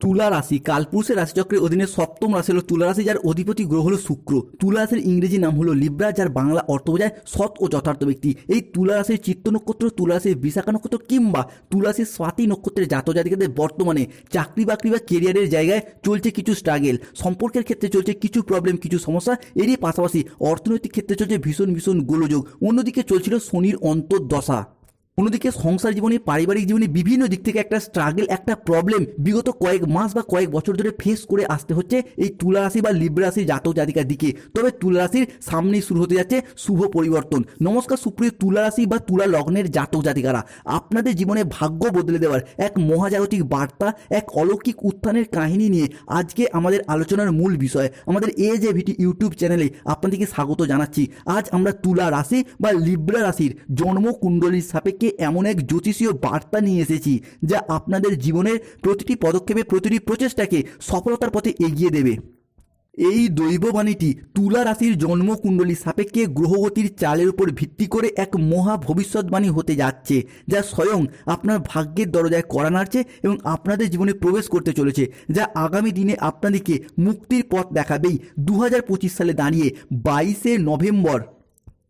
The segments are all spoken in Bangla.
তুলা রাশি, কালপুরুষের রাশিচক্রের অধীনে সপ্তম রাশি হলো তুলা রাশি, যার অধিপতি গ্রহ হলো শুক্র। তুলা রাশির ইংরেজি নাম হলো লিব্রা, যার বাংলা অর্থ বোঝায় সৎ ও যথার্থ ব্যক্তি। এই তুলা রাশির চিত্ত নক্ষত্র, তুলা রাশির বিশাখা নক্ষত্র কিংবা তুলা রাশির স্বাতি নক্ষত্রের জাতক জাতিকাদের বর্তমানে চাকরি বাকরি বা কেরিয়ারের জায়গায় চলছে কিছু স্ট্রাগেল সম্পর্কের ক্ষেত্রে চলছে কিছু প্রবলেম কিছু সমস্যা। এরই পাশাপাশি অর্থনৈতিক ক্ষেত্রে চলছে ভীষণ ভীষণ গোলযোগ। অন্যদিকে চলছিল শনির অন্তর্দশা। অন্যদিকে সংসার জীবনে, পারিবারিক জীবনে বিভিন্ন দিক থেকে একটা স্ট্রাগল একটা প্রবলেম বিগত কয়েক মাস বা কয়েক বছর ধরে ফেস করে আসতে হচ্ছে এই তুলা রাশি বা লিব্রা রাশির জাতক জাতিকার দিকে। তবে তুলা রাশির সামনেই শুরু হতে যাচ্ছে শুভ পরিবর্তন। নমস্কার, সুপ্রিয় তুলা রাশি বা তুলা লগ্নের জাতক জাতিকারা। আপনাদের জীবনে ভাগ্য বদলে দেওয়ার এক মহাজাগতিক বার্তা, এক অলৌকিক উত্থানের কাহিনী নিয়ে আজকে আমাদের আলোচনার মূল বিষয়, আমাদের এ যে ভিটি ইউটিউব চ্যানেলে আপনাদেরকে স্বাগত জানাচ্ছি। আজ আমরা তুলা রাশি বা লিব্রা রাশির জন্ম কুণ্ডলীর সাপেক্ষে এমন এক জ্যোতিষীয় বার্তা নিয়ে এসেছি যা আপনাদের জীবনের প্রতিটি পদক্ষেপে, প্রতিটি প্রচেষ্টাকে সফলতার পথে এগিয়ে দেবে। এই দৈববাণীটি তুলা রাশির জন্মকুণ্ডলী সাপেক্ষে গ্রহগতির চালের উপর ভিত্তি করে এক মহা ভবিষ্যৎবাণী হতে যাচ্ছে, যা স্বয়ং আপনার ভাগ্যের দরজায় করা নাড়ছে এবং আপনাদের জীবনে প্রবেশ করতে চলেছে, যা আগামী দিনে আপনাদেরকে মুক্তির পথ দেখাবেই। দু হাজার পঁচিশ সালে দাঁড়িয়ে বাইশে নভেম্বর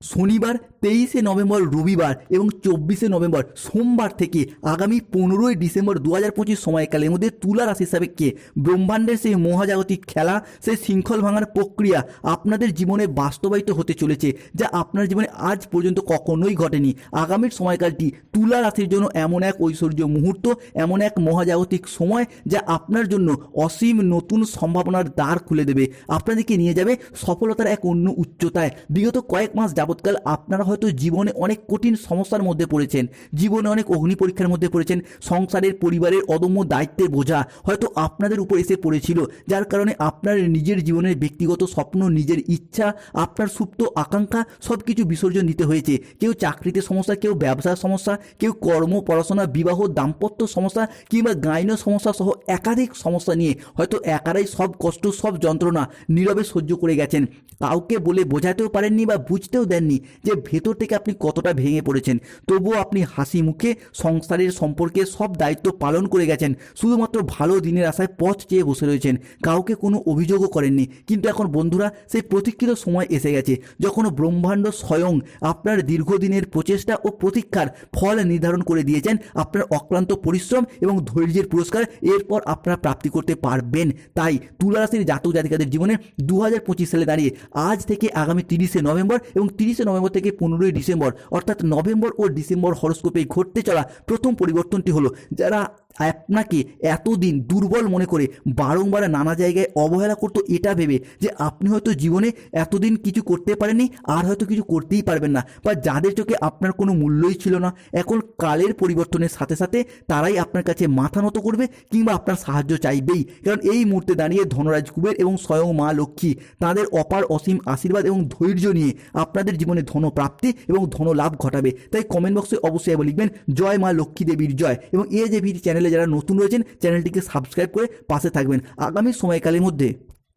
শনিবার, তেইশে নভেম্বর, রবিবার এবং চব্বিশে নভেম্বর, সোমবার থেকে আগামী পনেরোই ডিসেম্বর দু হাজার পঁচিশ সময়কালের মধ্যে তুলা রাশি সাপেক্ষে ব্রহ্মাণ্ডের সেই মহাজাগতিক খেলা, সেই শৃঙ্খল ভাঙার প্রক্রিয়া আপনাদের জীবনে বাস্তবায়িত হতে চলেছে যা আপনার জীবনে আজ পর্যন্ত কখনোই ঘটেনি। আগামীর সময়কালটি তুলা রাশির জন্য এমন এক ঐশ্বর্য মুহূর্ত, এমন এক মহাজাগতিক সময় যা আপনার জন্য অসীম নতুন সম্ভাবনার দ্বার খুলে দেবে। আপনাদেরকে নিয়ে যাবে সফলতার এক অন্য উচ্চতায়। বিগত কয়েক মাস যাবৎকাল আপনারা হয়তো জীবনে অনেক কঠিন সমস্যার মধ্যে পড়েছেন, জীবনে অনেক অগ্নি পরীক্ষার মধ্যে পড়েছেন, সংসারের পরিবারের অদম্য দায়িত্বের বোঝা হয়তো আপনাদের উপর এসে পড়েছিল, যার কারণে আপনার নিজের জীবনের ব্যক্তিগত স্বপ্ন, নিজের ইচ্ছা, আপনার সুপ্ত আকাঙ্ক্ষা সব কিছু বিসর্জন দিতে হয়েছে। কেউ চাকরিতে সমস্যা, কেউ ব্যবসার সমস্যা, কেউ কর্ম, পড়াশোনা, বিবাহ, দাম্পত্য সমস্যা কিংবা গাইন সমস্যা সহ একাধিক সমস্যা নিয়ে হয়তো একারাই সব কষ্ট, সব যন্ত্রণা নীরবে সহ্য করে গেছেন। কাউকে বলে বোঝাতেও পারেননি বা বুঝতেও দেননি যে ভেতর থেকে আপনি কতটা ভেঙে পড়েছেন। তবুও আপনি হাসি মুখে সংসারের সম্পর্কে সব দায়িত্ব পালন করে গেছেন। শুধুমাত্র ভালো দিনের আশায় পথ চেয়ে বসে রয়েছেন। কাউকে কোনো অভিযোগও করেননি। কিন্তু এখন বন্ধুরা, সেই প্রতীক্ষিত সময় এসে গেছে। যখন ব্রহ্মাণ্ড স্বয়ং আপনার দীর্ঘদিনের প্রচেষ্টা ও প্রতীক্ষার ফল নির্ধারণ করে দিয়েছেন, আপনার অক্লান্ত পরিশ্রম এবং ধৈর্যের পুরস্কার এরপর আপনারা প্রাপ্তি করতে পারবেন। তাই তুলা রাশির জাতক জাতিকাদের জীবনে দু হাজার পঁচিশ সালে দাঁড়িয়ে আজ থেকে আগামী তিরিশে নভেম্বর এবং তিরিশে নভেম্বর থেকে পনেরোই ডিসেম্বর, অর্থাৎ নভেম্বর ও ডিসেম্বর হরস্কোপে ঘটতে চলা প্রথম পরিবর্তনটি হলো, যারা আপনাকে এতদিন দুর্বল মনে করে বারংবার নানা জায়গায় অবহেলা করতো এটা ভেবে যে আপনি হয়তো জীবনে এতদিন কিছু করতে পারেননি, আর হয়তো কিছু করতেই পারবেন না বা যাদের চোখে আপনার কোনো মূল্যই ছিল না। এখন কালের পরিবর্তনের সাথে সাথে তারাই আপনার কাছে মাথা নত করবে কিংবা আপনার সাহায্য চাইবেই। কারণ এই মুহূর্তে দাঁড়িয়ে ধনরাজ কুবের এবং স্বয়ং মা লক্ষ্মী তাদের অপার অসীম আশীর্বাদ এবং ধৈর্য নিয়ে আপনাদের জীবনে ধনপ্রাপ্তি এবং ধনলাভ ঘটাবে। তাই কমেন্ট বক্সে অবশ্যই লিখবেন, জয় মা লক্ষ্মী দেবীর জয়। এবং এ যে ভিডি চ্যানেলে যারা নতুন রয়েছেন চ্যানেলটিকে সাবস্ক্রাইব করে পাশে থাকবেন। আগামী সময়কালের মধ্যে।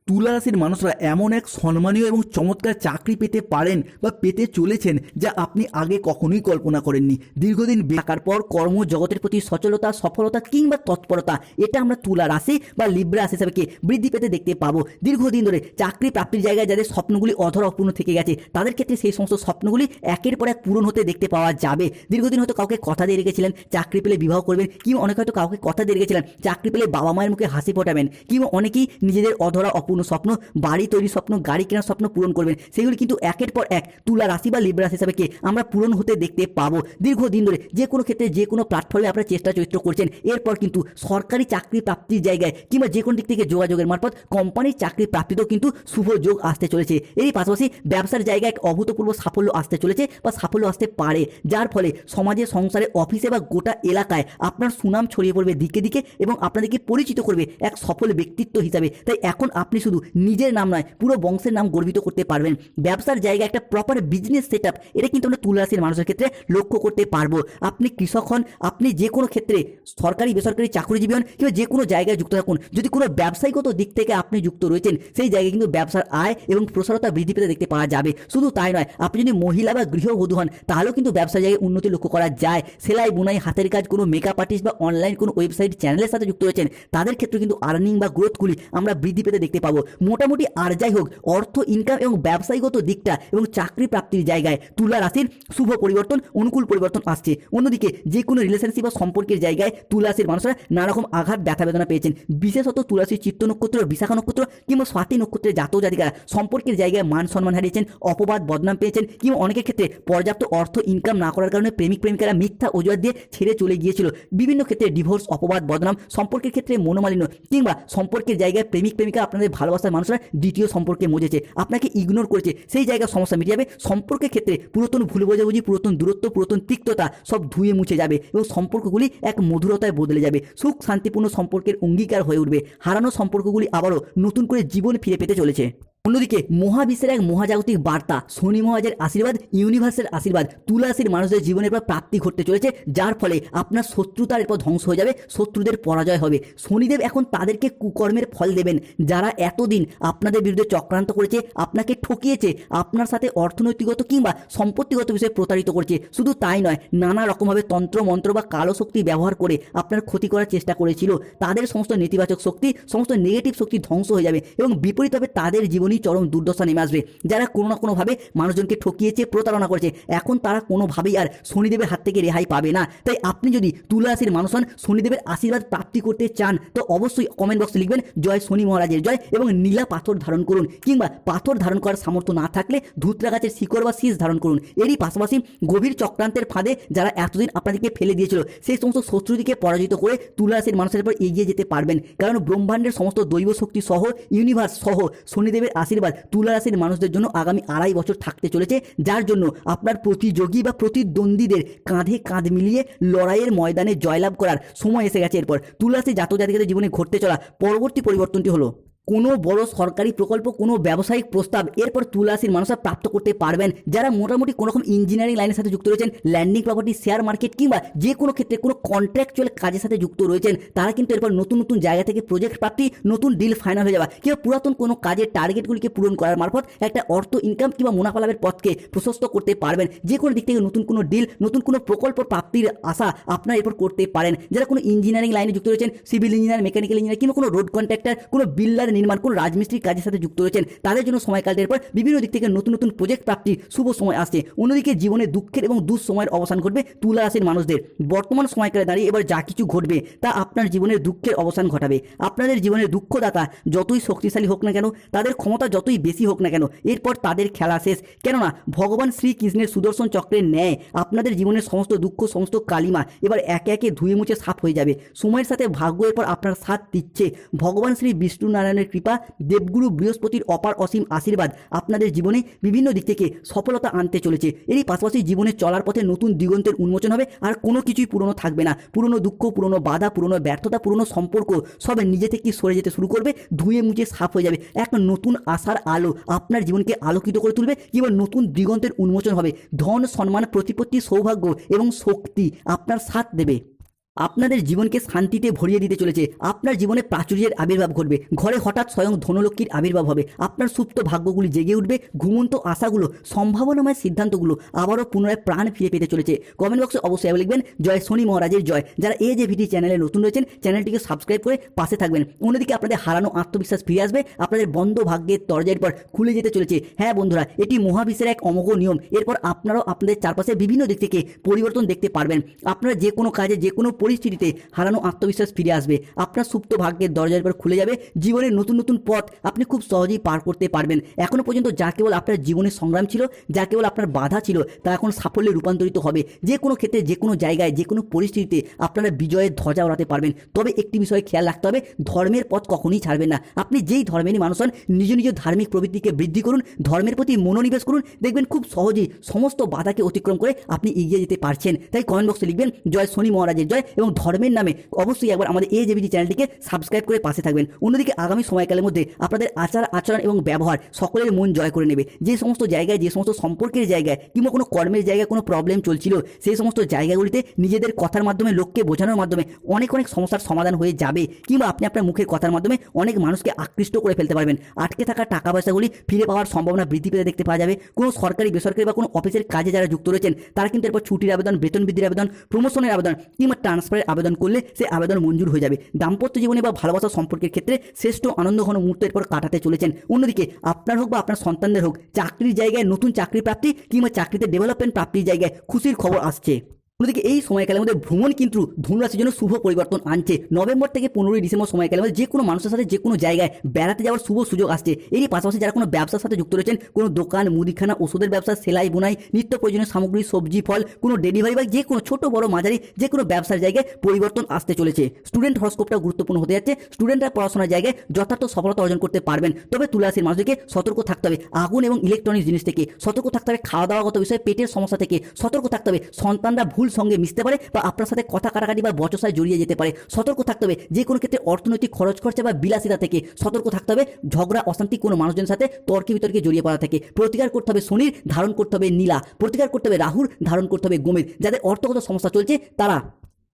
তুলা রাশির মানুষরা এমন এক সম্মানীয় এবং চমৎকার চাকরি পেতে পারেন বা পেতে চলেছেন যা আপনি আগে কখনোই কল্পনা করেননি। দীর্ঘদিন বেকার পর কর্মজগতের প্রতি সচলতা, সফলতা কিংবা তৎপরতা, এটা আমরা তুলা রাশি বা লিব্রা রাশি হিসাবে বৃদ্ধি পেতে দেখতে পাবো। দীর্ঘদিন ধরে চাকরি প্রাপ্তির জায়গায় যাদের স্বপ্নগুলি অধর অপূর্ণ থেকে গেছে, তাদের ক্ষেত্রে সেই সমস্ত স্বপ্নগুলি একের পর এক পূরণ হতে দেখতে পাওয়া যাবে। দীর্ঘদিন হয়তো কাউকে কথা দিয়ে রেখেছিলেন, চাকরি পেলে বিবাহ করবেন, কিংবা অনেকে হয়তো কাউকে কথা দিয়ে রেখেছিলেন, চাকরি পেলে বাবা মায়ের মুখে হাসি ফোটাবেন, কিংবা অনেকেই নিজেদের অধরা স্বপ্ন, বাড়ি তৈরির স্বপ্ন, গাড়ি কেনার স্বপ্ন পূরণ করবেন। সেগুলি কিন্তু একের পর এক তুলা রাশি বা লিব্রা রাশি হিসাবে আমরা পূরণ হতে দেখতে পাবো। দীর্ঘদিন ধরে যে কোনো ক্ষেত্রে যে কোনো প্ল্যাটফর্মে আপনারা চেষ্টা চরিত্র করছেন, এরপর কিন্তু সরকারি চাকরি প্রাপ্তির জায়গায় কিংবা যে কোনো দিক থেকে যোগাযোগের মারফত কোম্পানির চাকরি প্রাপ্তিতেও কিন্তু শুভ যোগ আসতে চলেছে। এরই পাশাপাশি ব্যবসার জায়গায় এক অভূতপূর্ব সাফল্য আসতে চলেছে বা সাফল্য আসতে পারে। যার ফলে সমাজে, সংসারে অফিসে বা গোটা এলাকায় আপনার সুনাম ছড়িয়ে পড়বে দিকে দিকে এবং আপনাদেরকে পরিচিত করবে এক সফল ব্যক্তিত্ব হিসাবে। তাই এখন আপনি শুধু নিজের নাম নয়, পুরো বংশের নাম গর্বিত করতে পারবেন। ব্যবসার জায়গায় একটা প্রপার বিজনেস সেট আপ এটা কিন্তু আমরা তুলা রাশির মানুষের ক্ষেত্রে লক্ষ্য করতে পারব। আপনি কৃষক হন, আপনি যে কোনো ক্ষেত্রে সরকারি, বেসরকারি চাকরিজীবী হন, কিংবা যে কোনো জায়গায় যুক্ত থাকুন। যদি কোনো ব্যবসায়িকত দিক থেকে আপনি যুক্ত রয়েছেন, সেই জায়গায় কিন্তু ব্যবসার আয় এবং প্রসারতা বৃদ্ধি পেতে দেখতে পাওয়া যাবে। শুধু তাই নয়, আপনি যদি মহিলা বা গৃহবধূ হন, তাহলেও কিন্তু ব্যবসার জায়গায় উন্নতি লক্ষ্য করা যায়। সেলাই, বুনাই, হাতের কাজ, কোনো মেকআপ আর্টিস্ট বা অনলাইন কোনো ওয়েবসাইট চ্যানেলের সাথে যুক্ত রয়েছেন, তাদের ক্ষেত্রে কিন্তু আর্নিং বা গ্রোথগুলি আমরা বৃদ্ধি পেতে দেখতে পাবো। মোটামুটি আর যাই হোক, অর্থ ইনকাম এবং ব্যবসায়ীগত দিকটা এবং চাকরি প্রাপ্তির জায়গায় তুলা রাশির শুভ পরিবর্তন, অনুকূল পরিবর্তন আসছে। অন্যদিকে যে কোনো রিলেশনশিপ বা সম্পর্কের জায়গায় তুলাশির মানুষরা নানা রকম আঘাত, ব্যথা বেদনা পেয়েছেন। বিশেষত তুলাসীর চিত্ত নক্ষত্র, বিশাখা নক্ষত্র কিংবা স্বাতি নক্ষত্রের জাতক জাতিকারা সম্পর্কের জায়গায় মান সম্মান হারিয়েছেন, অপবাদ, বদনাম পেয়েছেন কিংবা অনেকের ক্ষেত্রে পর্যাপ্ত অর্থ ইনকাম না করার কারণে প্রেমিক, প্রেমিকারা মিথ্যা অজুহাত দিয়ে ছেড়ে চলে গিয়েছিল। বিভিন্ন ক্ষেত্রে ডিভোর্স অপবাদ, বদনাম, সম্পর্কের ক্ষেত্রে মনোমালিন্য কিংবা সম্পর্কের জায়গায় প্রেমিক, প্রেমিকা আপনাদের ভালোবাসার মানুষরা দ্বিতীয় সম্পর্কে মজেছে, আপনাকে ইগনোর করেছে। সেই জায়গায় সমস্যা মিটে যাবে সম্পর্কের ক্ষেত্রে পুরাতন ভুল বোঝাবুঝি, পুরাতন দূরত্ব, পুরাতন তিক্ততা সব ধুয়ে মুছে যাবে এবং সম্পর্কগুলি এক মধুরতায় বদলে যাবে। সুখ শান্তিপূর্ণ সম্পর্কের অঙ্গীকার হয়ে উঠবে। হারানো সম্পর্কগুলি আবারও নতুন করে জীবন ফিরে পেতে চলেছে। অন্যদিকে মহাবিশ্বের এক মহাজাগতিক বার্তা, শনি মহাজের আশীর্বাদ, ইউনিভার্সের আশীর্বাদ তুলাসীর মানুষদের জীবনের পর প্রাপ্তি ঘটতে চলেছে, যার ফলে আপনার শত্রুতার এরপর ধ্বংস হয়ে যাবে, শত্রুদের পরাজয় হবে। শনিদেব এখন তাদেরকে কুকর্মের ফল দেবেন, যারা এতদিন আপনাদের বিরুদ্ধে চক্রান্ত করেছে, আপনাকে ঠকিয়েছে, আপনার সাথে অর্থনৈতিকগত কিংবা সম্পত্তিগত বিষয়ে প্রতারিত করেছে। শুধু তাই নয়, নানা রকমভাবে তন্ত্র, মন্ত্র বা কালো শক্তি ব্যবহার করে আপনার ক্ষতি করার চেষ্টা করেছিল। তাদের সমস্ত নেতিবাচক শক্তি, সমস্ত নেগেটিভ শক্তি ধ্বংস হয়ে যাবে এবং বিপরীতভাবে তাদের জীবনই চরম দুর্দশা নেমে আসবে। যারা কোনো না কোনোভাবে মানুষজনকে ঠকিয়েছে, প্রতারণা করেছে, এখন তারা কোনোভাবেই আর শনিদেবের হাত থেকে রেহাই পাবে না। তাই আপনি যদি তুলা মানুষ হন, শনিদেবের আশীর্বাদ প্রাপ্তি করতে চান, তো অবশ্যই কমেন্ট বক্সে লিখবেন, জয় শনি মহারাজের জয় এবং নীলা পাথর ধারণ করুন, কিংবা পাথর ধারণ করার সামর্থ্য না থাকলে ধুতরা গাছের শিকড় বা শীষ ধারণ করুন। এরই পাশাপাশি গভীর চক্রান্তের ফাঁদে যারা এতদিন আপনাদেরকে ফেলে দিয়েছিল, সেই সমস্ত শত্রুদিকে পরাজিত করে তুলা মানুষের উপর এগিয়ে যেতে পারবেন। কারণ ব্রহ্মাণ্ডের সমস্ত দৈব শক্তি সহ ইউনিভার্স সহ, শনিদেবের আশীর্বাদ তুলা রাশির মানুষদের জন্য আগামী আড়াই বছর থাকতে চলেছে, যার জন্য আপনার প্রতিযোগী বা প্রতিদ্বন্দ্বীদের কাঁধে কাঁধ মিলিয়ে লড়াইয়ের ময়দানে জয়লাভ করার সময় এসে গেছে। এরপর তুলা রাশি জাতক জীবনে ঘটতে চলা পরবর্তী পরিবর্তনটি হলো কোনো বড় সরকারি প্রকল্প, কোনো ব্যবসায়িক প্রস্তাব, এরপর তুলাসীর মানুষরা প্রাপ্ত করতে পারবেন। যারা মোটামুটি কোনো রকম ইঞ্জিনিয়ারিং লাইনের সাথে যুক্ত রয়েছেন ল্যান্ডিং প্রপার্টি শেয়ার মার্কেট কিংবা যে কোনো ক্ষেত্রে কোনো কন্ট্রাকচুয়াল কাজের সাথে যুক্ত রয়েছেন, তারা কিন্তু এরপর নতুন নতুন জায়গা থেকে প্রজেক্ট প্রাপ্তি, নতুন ডিল ফাইনাল হয়ে যাওয়া কিংবা পুরাতন কোনো কাজের টার্গেটগুলিকে পূরণ করার মারফত একটা অর্থ ইনকাম কিংবা মুনাফা লাভের পথকে প্রশস্ত করতে পারবেন। যে কোনো দিক থেকে নতুন কোনো ডিল নতুন কোনো প্রকল্প প্রাপ্তির আশা আপনারা এরপর করতে পারেন। যারা কোনো ইঞ্জিনিয়ারিং লাইনে যুক্ত রয়েছেন সিভিল ইঞ্জিনিয়ার মেকানিক্যাল ইঞ্জিনিয়ার কিংবা কোনো রোড কন্ট্রাক্টর কোনো বিল্ডার নির্মাণ কোনো রাজমিস্ত্রির কাজের সাথে যুক্ত রয়েছেন, তাদের জন্য সময়কালটির পর বিভিন্ন দিক থেকে নতুন নতুন প্রজেক্ট প্রাপ্তির শুভ সময় আসছে। অন্যদিকে জীবনে দুঃখের এবং দুঃসময়ের অবসান ঘটবে তুলা রাশির মানুষদের। বর্তমান সময়কালে দাঁড়িয়ে এবার যা কিছু ঘটবে তা আপনার জীবনের দুঃখের অবসান ঘটাবে। আপনাদের জীবনের দুঃখদাতা যতই শক্তিশালী হোক না কেন, তাদের ক্ষমতা যতই বেশি হোক না কেন, এরপর তাদের খেলা শেষ। কেননা, ভগবান শ্রীকৃষ্ণের সুদর্শন চক্রের ন্যায় আপনাদের জীবনের সমস্ত দুঃখ, সমস্ত কালিমা এবার একে একে ধুয়ে মুছে সাফ হয়ে যাবে। সময়ের সাথে ভাগ্য এরপর আপনার সাথ দিচ্ছে। ভগবান শ্রী বিষ্ণু নারায়ণের কৃপা দেবগুরু বৃহস্পতির অপার অসীম আশীর্বাদ আপনাদের জীবনে বিভিন্ন দিক থেকে সফলতা আনতে চলেছে। এরই পাশাপাশি জীবনে চলার পথে নতুন দিগন্তের উন্মোচন হবে আর কোনো কিছুই পুরনো থাকবে না। পুরনো দুঃখ, পুরনো বাধা, পুরনো ব্যর্থতা, পুরনো সম্পর্ক সব নিজে থেকে সরে যেতে শুরু করবে, ধুয়ে মুছে সাফ হয়ে যাবে। এক নতুন আশার আলো আপনার জীবনকে আলোকিত করে তুলবে, কিংবা নতুন দিগন্তের উন্মোচন হবে। ধন, সম্মান, প্রতিপত্তি, সৌভাগ্য এবং শক্তি আপনার সাথ দেবে। আপনাদের জীবনকে শান্তিতে ভরিয়ে দিতে চলেছে। আপনার জীবনে প্রাচুর্যের আবির্ভাব ঘটবে। ঘরে হঠাৎ স্বয়ং ধনলক্ষ্মীর আবির্ভাব হবে। আপনার সুপ্ত ভাগ্যগুলি জেগে উঠবে। ঘুমন্ত আশাগুলো, সম্ভাবনাময় সিদ্ধান্তগুলো আবারও পুনরায় প্রাণ ফিরে পেতে চলেছে। কমেন্ট বক্সে অবশ্যই লিখবেন, জয় শনি মহারাজের জয়। যারা এই যে ভিডি চ্যানেলে নতুন রয়েছেন, চ্যানেলটিকে সাবস্ক্রাইব করে পাশে থাকবেন। অন্যদিকে আপনাদের হারানো আত্মবিশ্বাস ফিরে আসবে। আপনাদের বন্ধ ভাগ্যের দরজার পর খুলে যেতে চলেছে। হ্যাঁ বন্ধুরা, এটি মহাবিশ্বের এক অমোঘ নিয়ম। এরপর আপনারাও আপনাদের চারপাশে বিভিন্ন দিক থেকে পরিবর্তন দেখতে পারবেন। আপনারা যে কোনো কাজে, যে কোনো পরিস্থিতিতে হারানো আত্মবিশ্বাস ফিরে আসবে। আপনার সুপ্ত ভাগ্যের দরজার পর খুলে যাবে। জীবনের নতুন নতুন পথ আপনি খুব সহজেই পার করতে পারবেন। এখনও পর্যন্ত যা কেবল আপনার জীবনের সংগ্রাম ছিল, যা কেবল আপনার বাধা ছিল, তা এখন সাফল্যে রূপান্তরিত হবে। যে কোনো ক্ষেত্রে, যে কোনো জায়গায়, যে কোনো পরিস্থিতিতে আপনারা বিজয়ের ধ্বজা ওড়াতে পারবেন। তবে একটি বিষয়ে খেয়াল রাখতে হবে, ধর্মের পথ কখনোই ছাড়বেন না। আপনি যেই ধর্মেরই মানুষ হন, নিজ নিজ ধার্মিক প্রবৃত্তিকে বৃদ্ধি করুন, ধর্মের প্রতি মনোনিবেশ করুন, দেখবেন খুব সহজেই সমস্ত বাধাকে অতিক্রম করে আপনি এগিয়ে যেতে পারছেন। তাই কমেন্ট বক্সে লিখবেন, জয় শনি মহারাজের জয়। এবং ধর্মের নামে অবশ্যই একবার আমাদের এ জেবিজি চ্যানেলটিকে সাবস্ক্রাইব করে পাশে থাকবেন। অন্যদিকে আগামী সময়কালের মধ্যে আপনাদের আচার, আচরণ এবং ব্যবহার সকলের মন জয় করে নেবে। যে সমস্ত জায়গায়, যে সমস্ত সম্পর্কের জায়গায় কিংবা কোনো কর্মের জায়গায় কোনো প্রবলেম চলছিল, সেই সমস্ত জায়গাগুলিতে নিজেদের কথার মাধ্যমে, লোককে বোঝানোর মাধ্যমে অনেক অনেক সমস্যার সমাধান হয়ে যাবে। কিংবা আপনি আপনার মুখের কথার মাধ্যমে অনেক মানুষকে আকৃষ্ট করে ফেলতে পারবেন। আটকে থাকা টাকা পয়সাগুলি ফিরে পাওয়ার সম্ভাবনা বৃদ্ধি পেতে দেখতে পাওয়া যাবে। কোনো সরকারি, বেসরকারি বা কোনো অফিসের কাজে যারা যুক্ত রয়েছেন, তারা কিন্তু এরপর ছুটির আবেদন, বেতন বৃদ্ধির আবেদন প্রমোশনের আবেদন কিংবা ট্রান্সফারের আবেদন করলে সে আবেদন মঞ্জুর হয়ে যাবে। দাম্পত্য জীবনে বা ভালোবাসা সম্পর্কের ক্ষেত্রে শ্রেষ্ঠ আনন্দ ঘন মুহূর্ত এরপর কাটাতে চলেছেন। অন্যদিকে আপনার হোক বা আপনার সন্তানদের হোক, চাকরির জায়গায় নতুন চাকরি প্রাপ্তি কিংবা চাকরিতে ডেভেলপমেন্ট প্রাপ্তির জায়গায় খুশির খবর আসছে। অন্যদিকে এই সময়কালের মধ্যে ভ্রমণ কিন্তু ধনুরাশির জন্য শুভ পরিবর্তন আনছে। নভেম্বর থেকে পনেরোই ডিসেম্বর সময়কালের মধ্যে যে কোনো মানুষের সাথে যে কোনো জায়গায় বেড়াতে যাওয়ার শুভ সুযোগ আসছে। এরই পাশাপাশি যারা কোনো ব্যবসার সাথে যুক্ত রয়েছেন, কোনো দোকান, মুদিখানা, ওষুধের ব্যবসা, সেলাই, বোনাই, নিত্য প্রয়োজনীয় সামগ্রী, সবজি, ফল, কোনো ডেলিভারি বা যে কোনো ছোট, বড়, মাঝারি যে কোনো ব্যবসার জায়গায় পরিবর্তন আসতে চলেছে। স্টুডেন্ট হরস্কোপটাও গুরুত্বপূর্ণ হতে যাচ্ছে। স্টুডেন্টরা পড়াশোনার জায়গায় যথার্থ সফলতা অর্জন করতে পারবেন। তবে তুলারাশির মানুষদেরকে সতর্ক থাকতে হবে আগুন এবং ইলেকট্রনিক্স জিনিস থেকে। সতর্ক থাকতে হবে খাওয়া দাওয়াগত বিষয়ে, পেটের সমস্যা থেকে। সতর্ক থাকতে হবে। সন্তানরা ভুল সঙ্গে মিশতে পারে বা আপনার সাথে কথা কাটাকাটি বা বচসায় জড়িয়ে যেতে পারে। সতর্ক থাকতে হবে। যে কোনো ক্ষেত্রে অর্থনৈতিক খরচ খরচা বা বিলাসিতা থেকে সতর্ক থাকতে হবে। ঝগড়া, অশান্তি কোনো মানুষজনের সাথে তর্কে বিতর্কে জড়িয়ে পড়া থাকে। প্রতিকার করতে হবে শনির ধারণ করতে হবে নীলা। প্রতিকার করতে হবে রাহুর ধারণ করতে হবে গোমের। যাদের অর্থগত সমস্যা চলছে, তারা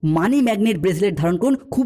মানি ম্যাগনেট ব্রেসলেট ধারণ করুন। খুব